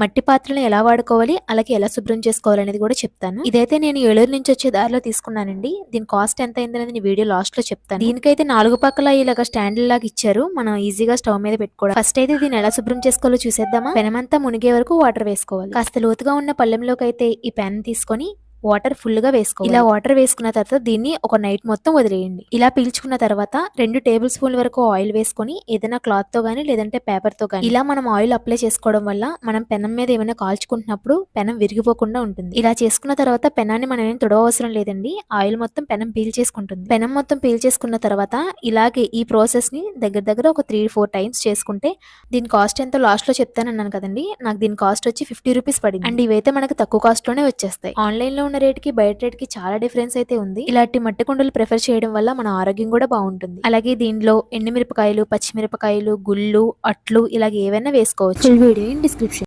మట్టి పాత్రలను ఎలా వాడుకోవాలి అలాగే ఎలా శుభ్రం చేసుకోవాలి అనేది కూడా చెప్తాను. ఇదైతే నేను ఏలూరు నుంచి వచ్చే దారిలో తీసుకున్నానండి. దీని కాస్ట్ ఎంత అయింది అనేది వీడియో లాస్ట్లో చెప్తాను. దీనికైతే నాలుగు పక్కల ఇలాగ స్టాండ్ లాగా ఇచ్చారు. మనం ఈజీగా స్టవ్ మీద పెట్టుకోవడం. ఫస్ట్ అయితే దీన్ని ఎలా శుభ్రం చేసుకోవాలో చూసేద్దామా? పెనమంతా మునిగే వరకు వాటర్ వేసుకోవాలి. కాస్త లోతుగా ఉన్న పళ్ళెంలోకి అయితే ఈ పెన్ తీసుకొని వాటర్ ఫుల్గా వేసుకోవాలి. ఇలా వాటర్ వేసుకున్న తర్వాత దీన్ని ఒక నైట్ మొత్తం వదిలేయండి. ఇలా పీల్చుకున్న తర్వాత రెండు టేబుల్ స్పూన్ వరకు ఆయిల్ వేసుకొని ఏదైనా క్లాత్తో గానీ లేదంటే పేపర్తో గానీ ఇలా మనం ఆయిల్ అప్లై చేసుకోవడం వల్ల మనం పెనం మీద ఏమైనా కాల్చుకుంటున్నప్పుడు పెనం విరిగిపోకుండా ఉంటుంది. ఇలా చేసుకున్న తర్వాత పెనాన్ని మనం ఏం తుడవసరం లేదండి. ఆయిల్ మొత్తం పెనం పీల్ చేసుకుంటుంది. పెనం మొత్తం పీల్ చేసుకున్న తర్వాత ఇలాగే ఈ ప్రాసెస్ని దగ్గర దగ్గర ఒక త్రీ ఫోర్ టైమ్స్ చేసుకుంటే దీని కాస్ట్ ఎంతో లాస్ట్లో చెప్తానన్నాను కదండి. నాకు దీని కాస్ట్ వచ్చి ఫిఫ్టీ రూపీస్ పడింది. అండ్ ఇవైతే మనకి తక్కువ కాస్ట్లోనే వచ్చేస్తాయి. ఆన్లైన్లో ఉన్న రేట్కి బయట రేట్కి చాలా డిఫరెన్స్ అయితే ఉంది. ఇలాంటి మట్టి కుండలు ప్రిఫర్ చేయడం వల్ల మన ఆరోగ్యం కూడా బాగుంటుంది. అలాగే దీనిలో ఎండుమిరపకాయలు పచ్చిమిరపకాయలు గుళ్ళు అట్లు ఇలాగ ఏవైనా వేసుకోవచ్చు. Video description